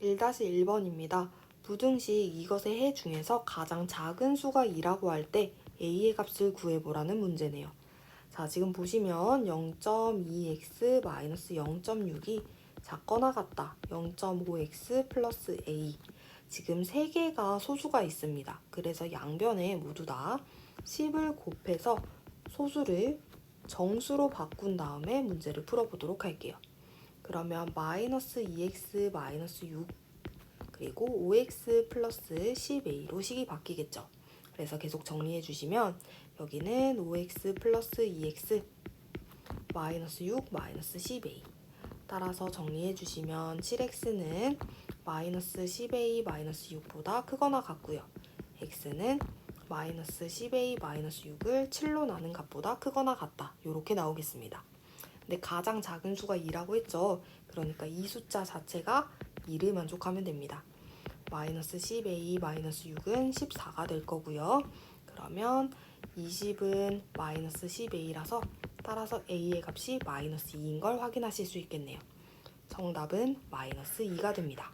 1-1번입니다. 부등식 이것의 해 중에서 가장 작은 수가 2라고 할 때 a의 값을 구해보라는 문제네요. 자, 지금 보시면 0.2x-0.6이 작거나 같다. 0.5x 플러스 a. 지금 세 개가 소수가 있습니다. 그래서 양변에 모두 다 10을 곱해서 소수를 정수로 바꾼 다음에 문제를 풀어보도록 할게요. 그러면 마이너스 2x 마이너스 6 그리고 5x 플러스 10a로 식이 바뀌겠죠. 그래서 계속 정리해 주시면 여기는 5x 플러스 2x 마이너스 6 마이너스 10a 따라서 정리해 주시면 7x는 마이너스 10a 마이너스 6보다 크거나 같고요. x는 마이너스 10a 마이너스 6을 7로 나눈 값보다 크거나 같다. 이렇게 나오겠습니다. 근데 가장 작은 수가 2라고 했죠. 그러니까 이 숫자 자체가 2를 만족하면 됩니다. 마이너스 10a 마이너스 6은 14가 될 거고요. 그러면 20은 마이너스 10a라서 따라서 a의 값이 마이너스 2인 걸 확인하실 수 있겠네요. 정답은 마이너스 2가 됩니다.